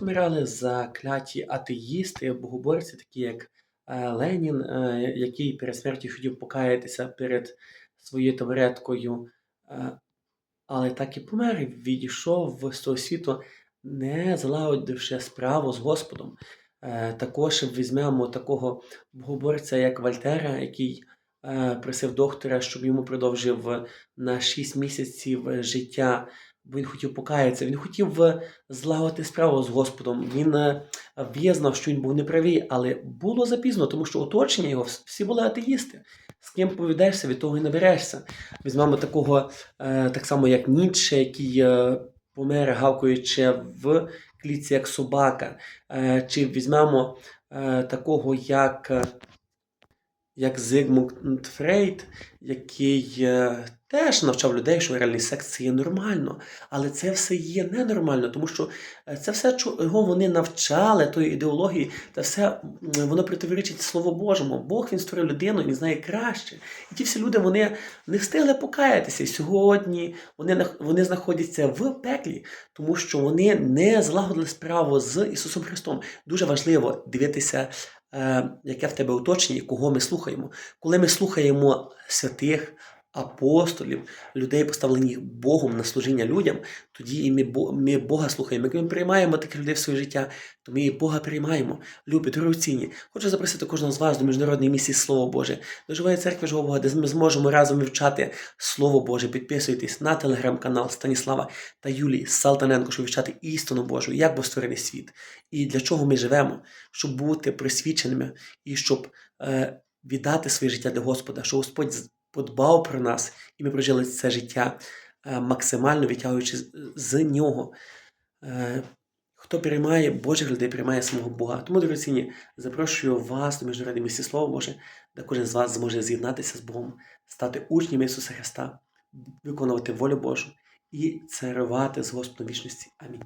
помирали закляті атеїсти, богоборці, такі як е, Ленін, е, який перед смертю хотів покаятися перед своєю табуреткою, е, але так і помер, відійшов з того світу, не залагодивши справу з Господом. Також візьмемо такого богоборця, як Вольтера, який просив доктора, щоб йому продовжив на 6 місяців життя, бо він хотів покаятися. Він хотів е, злагодити справу з Господом. Він е, визнав, що він був неправий, але було запізно, тому що оточення його всі були атеїсти. З ким повідаєшся, від того і наберешся. Візьмемо такого, е, так само як Ніцше, який помер, гавкаючи в клітці як собака. Чи візьмемо такого, як, як Зигмунд Фрейд, який е, теж навчав людей, що реальний секс це є нормально. Але це все є ненормально, тому що е, це все, чого вони навчали, тої ідеології, це все воно противоречить Слову Божому. Бог він створив людину, він знає краще. І ті всі люди вони не встигли покаятися. І сьогодні вони, вони знаходяться в пеклі, тому що вони не злагодили справу з Ісусом Христом. Дуже важливо дивитися, яке в тебе оточення, кого ми слухаємо. Коли ми слухаємо святих, апостолів, людей, поставлених Богом на служіння людям, тоді і ми, Бога слухаємо. Як ми приймаємо таких людей в своє життя, то ми і Бога приймаємо. Любі, дорогоцінні. Хочу запросити кожного з вас до міжнародної місії Слово Боже, до живої церкви Живого Бога, де ми зможемо разом вивчати Слово Боже. Підписуйтесь на телеграм-канал Станіслава та Юлії Салтаненко, щоб вивчати істину Божу, як був створений світ і для чого ми живемо, щоб бути присвіченими і щоб е, віддати своє життя для Господа, щоб Господь подбав про нас, і ми прожили це життя е, максимально витягуючи з, нього. Е, Хто приймає Божих людей, приймає самого Бога. Тому, дорогоцінні, запрошую вас до міжнародної місії Слово Боже, де кожен з вас зможе з'єднатися з Богом, стати учнями Ісуса Христа, виконувати волю Божу і царювати з Господом вічності. Амінь.